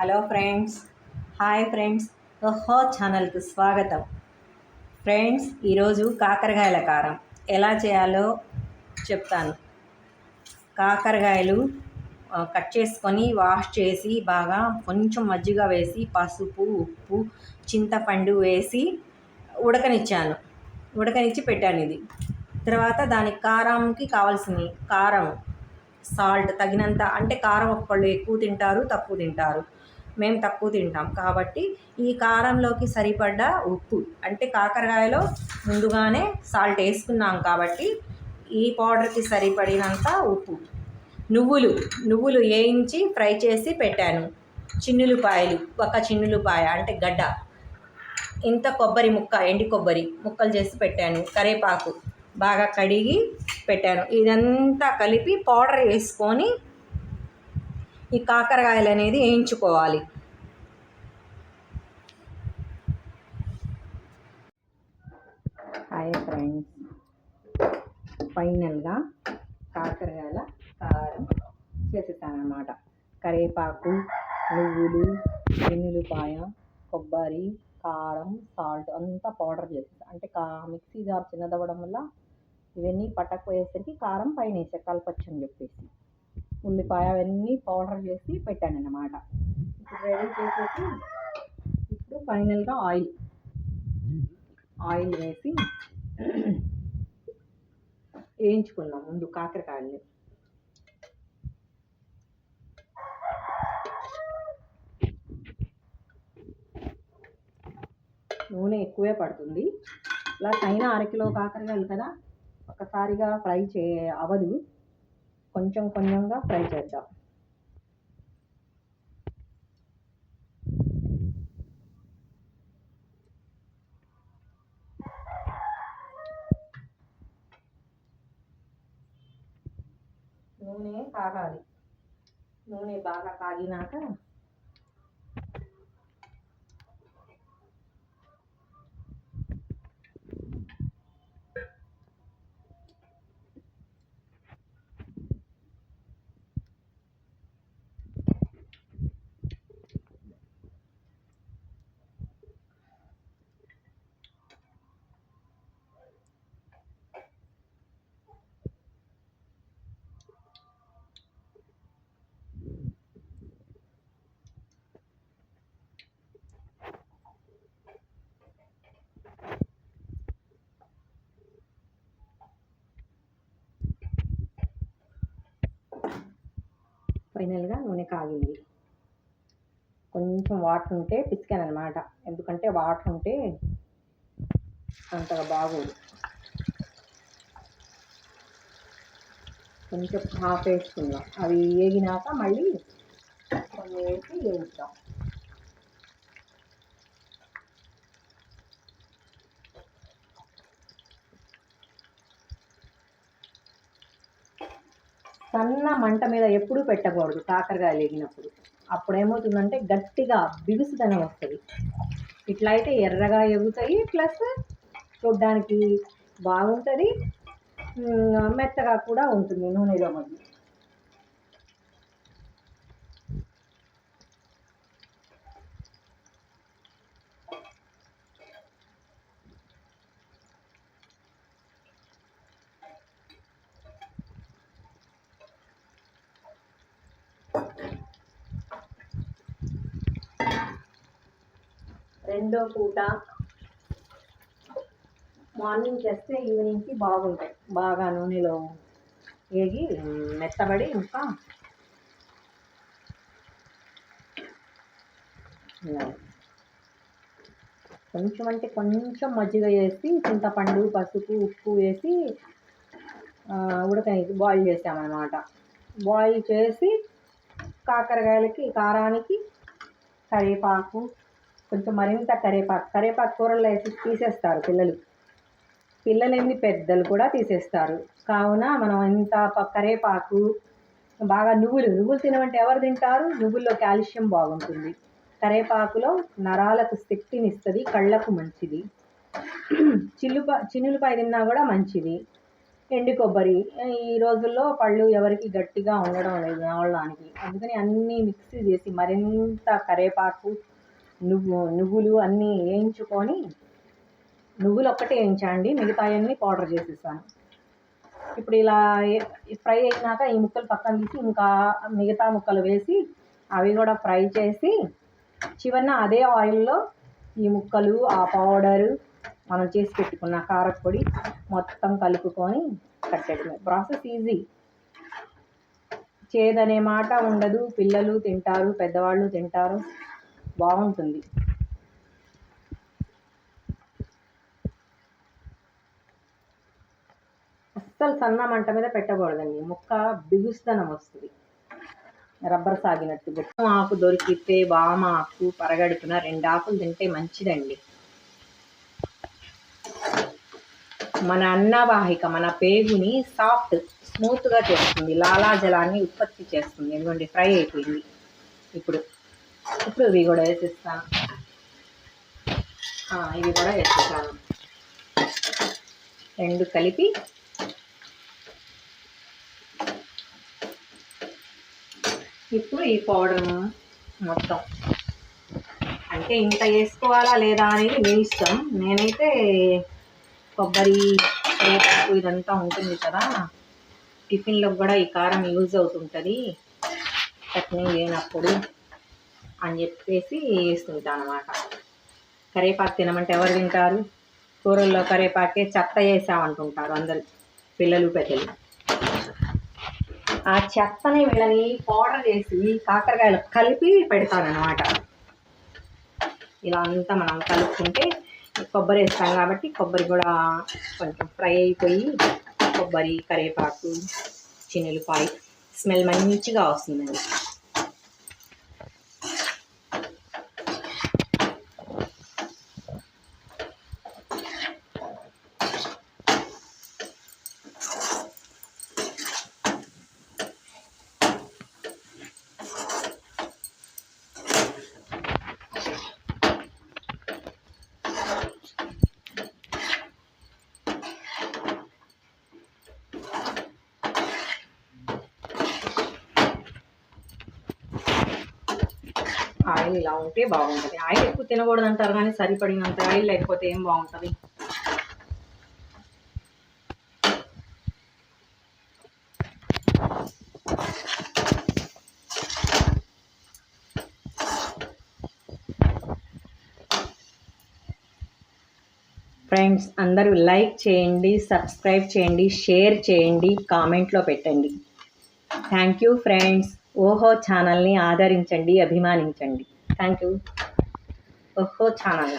Hello friends hi friends ఓహో ఛానల్కి స్వాగతం. ఫ్రెండ్స్ ఈరోజు కాకరకాయల కారం. ఎలా చేయాలో చెప్తాను. కాకరకాయలు కట్ చేసుకొని వాష్ చేసి బాగా కొంచెం మజ్జిగ వేసి పసుపు ఉప్పు చింతపండు వేసి ఉడకనిచ్చాను. ఉడకనిచ్చి పెట్టాను ఇది. తర్వాత దానికి కారంకి కావాల్సింది కారం సాల్ట్ తగినంత అంటే కారం ఒక్కళ్ళు ఎక్కువ తింటారు తక్కువ తింటారు. మేము తక్కువ తింటాం. కాబట్టి ఈ కారంలోకి సరిపడ్డ ఉప్పు అంటే కాకరకాయలో ముందుగానే సాల్ట్ వేసుకున్నాం కాబట్టి ఈ పౌడర్కి సరిపడినంత ఉప్పు. నువ్వులు నువ్వులు వేయించి ఫ్రై చేసి పెట్టాను. చిన్నులుపాయలు ఒక చిన్నులుపాయ అంటే గడ్డ. ఇంత కొబ్బరి ముక్క ఎండి కొబ్బరి ముక్కలు చేసి పెట్టాను. కరేపాకు బాగా కడిగి పెట్టాను. ఇదంతా కలిపి పౌడర్ వేసుకొని ఈ కాకరకాయలు అనేది వేయించుకోవాలి. Hi friends. ఫైనల్గా కాకరకాయల కారం చేసేసానమాట కరివేపాకు నువ్వులు వెన్నులపాయ కొబ్బరి కారం సాల్ట్ అంతా పౌడర్ చేసేసా. అంటే కా మిక్సీ జార్ చిన్నదవ్వడం వల్ల ఇవన్నీ పట్టకపోయేసరికి కారం పైన వేసా కలపచ్చు అని చెప్పేసి. ఉల్లిపాయ అవన్నీ పౌడర్ చేసి పెట్టాను అన్నమాట ఇప్పుడు రెడీ చేసేసి ఇప్పుడు ఫైనల్గా ఆయిల్. ఆయిల్ వేసి వేయించుకున్నాం ముందు కాకరకాయల్ని. నూనె ఎక్కువే పడుతుంది. ఇలా పైన అరకిలో కాకరకాయలు కదా ఒకసారిగా ఫ్రై చే అవ్వదు కొంచెం కొంచెంగా ఫ్రై చేద్దాం. నూనె కాగాలి. నూనె బాగా కాగినాక ఫైనల్గా నూనె కాగింది. కొంచెం వాటర్ ఉంటే పిసికాను అనమాట ఎందుకంటే వాటర్ ఉంటే అంతగా బాగోదు. కొంచెం హాఫ్ వేసుకుందాం. అవి వేగినాక మళ్ళీ కొన్ని వేసి వేయిద్దాం సన్న మంట మీద ఎప్పుడూ పెట్టకూడదు కాకరకాయలు లేగినప్పుడు. అప్పుడు ఏమవుతుందంటే గట్టిగా బిగుసుదనం వస్తుంది. ఇట్లా అయితే ఎర్రగా ఎగుతాయి ప్లస్ చూడ్డానికి బాగుంటుంది. మెత్తగా కూడా ఉంటుంది నూనెలో మధ్య రెండో పూట మార్నింగ్ చేస్తే ఈవినింగ్కి బాగుంటాయి. బాగా నూనెలో వేగి మెత్తబడి ఇంకా కొంచెం అంటే కొంచెం మజ్జిగ వేసి చింతపండు పసుపు ఉప్పు వేసి ఆ, ఉడకని బాయిల్ చేసామన్నమాట. బాయిల్ చేసి కాకరకాయలకి కారానికి కరివేపాకు కొంచెం మరింత కరేపాకు కరేపాకు కూరలు వేసి తీసేస్తారు పిల్లలు. పిల్లలేంది పెద్దలు కూడా తీసేస్తారు. కావున మనం ఇంత కరేపాకు కరివేపాకు బాగా నువ్వులు నువ్వులు తినమంటే ఎవరు తింటారు? నువ్వుల్లో కాల్షియం బాగుంటుంది. కరేపాకులో నరాలకు శక్తిని ఇస్తుంది కళ్ళకు మంచిది. చిల్లుపా చిన్నులపాయ తిన్నా కూడా మంచిది. ఎండు కొబ్బరి ఈ రోజుల్లో పళ్ళు ఎవరికి గట్టిగా ఉండడం లేదు నవలడానికి అందుకని అన్నీ మిక్సీ చేసి మరింత కరేపాకు నువ్వు నువ్వులు అన్నీ వేయించుకొని నువ్వులు ఒక్కటే వేయించండి. మిగతాయన్నీ పౌడర్ చేసేసాను. ఇప్పుడు ఇలా ఫ్రై అయినాక ఈ ముక్కలు పక్కన తీసి ఇంకా మిగతా ముక్కలు వేసి అవి కూడా ఫ్రై చేసి చివరిన అదే ఆయిల్లో ఈ ముక్కలు ఆ పౌడరు మనం చేసి పెట్టుకున్న కారపొడి మొత్తం కలుపుకొని కట్టడమే ప్రాసెస్ ఈజీ. చేదనే మాట ఉండదు. పిల్లలు తింటారు పెద్దవాళ్ళు తింటారు. బాగుంటుంది. అస్సలు సన్న మంట మీద పెట్టకూడదండి. ముక్క బిగుస్తనం వస్తుంది. రబ్బర్ సాగినట్టు గుట్టం ఆకు దొరికితే వామ ఆకు పరగడుపున రెండు ఆకులు తింటే మంచిదండి. మన అన్నవాహిక మన పేగుని సాఫ్ట్ స్మూత్గా చేస్తుంది. లాలాజలాన్ని ఉత్పత్తి చేస్తుంది. ఎందుకంటే ఫ్రై అయిపోయింది. ఇప్పుడు ఇప్పుడు ఇవి కూడా వేసిస్తాను ఇవి కూడా వేసేసాను రెండు కలిపి ఇప్పుడు ఈ పౌడర్ మొత్తం. అంటే ఇంత వేసుకోవాలా లేదా అనేది మీ ఇష్టం. నేనైతే కొబ్బరి రేపు ఇదంతా ఉంటుంది కదా. టిఫిన్లో కూడా ఈ కారం యూజ్ అవుతుంటుంది. చట్నీ లేనప్పుడు. అని చెప్పేసి వేస్తుంటాను అనమాట కరివేపాకు తినమంటే ఎవరు తింటారు? కూరల్లో కరివేపాకే చెత్త వేసామంటుంటారు అందరు పిల్లలు పెద్దలు. ఆ చెత్తని వీళ్ళని పౌడర్ చేసి కాకరకాయలు కలిపి పెడతానమాట ఇలా అంతా మనం కలుపుకుంటే కొబ్బరి వేస్తాం కాబట్టి కొబ్బరి కూడా కొంచెం ఫ్రై అయిపోయి కొబ్బరి కరివేపాకు చిన్నులపాయ స్మెల్ మంచిగా వస్తుందండి. ఆయిల్ ఇలా ఉంటే బాగుంటుంది. ఆయిల్ ఎక్కువ తినకూడదు అంటారు కానీ సరిపడినంత ఆయిల్ లేకపోతే ఏం బాగుంటుంది? ఫ్రెండ్స్ అందరూ లైక్ చేయండి సబ్స్క్రైబ్ చేయండి షేర్ చేయండి కామెంట్లో పెట్టండి. థ్యాంక్ యూ ఫ్రెండ్స్ ఓహో ఛానల్ని ఆదరించండి అభిమానించండి. థ్యాంక్ యూ ఓహో ఛానల్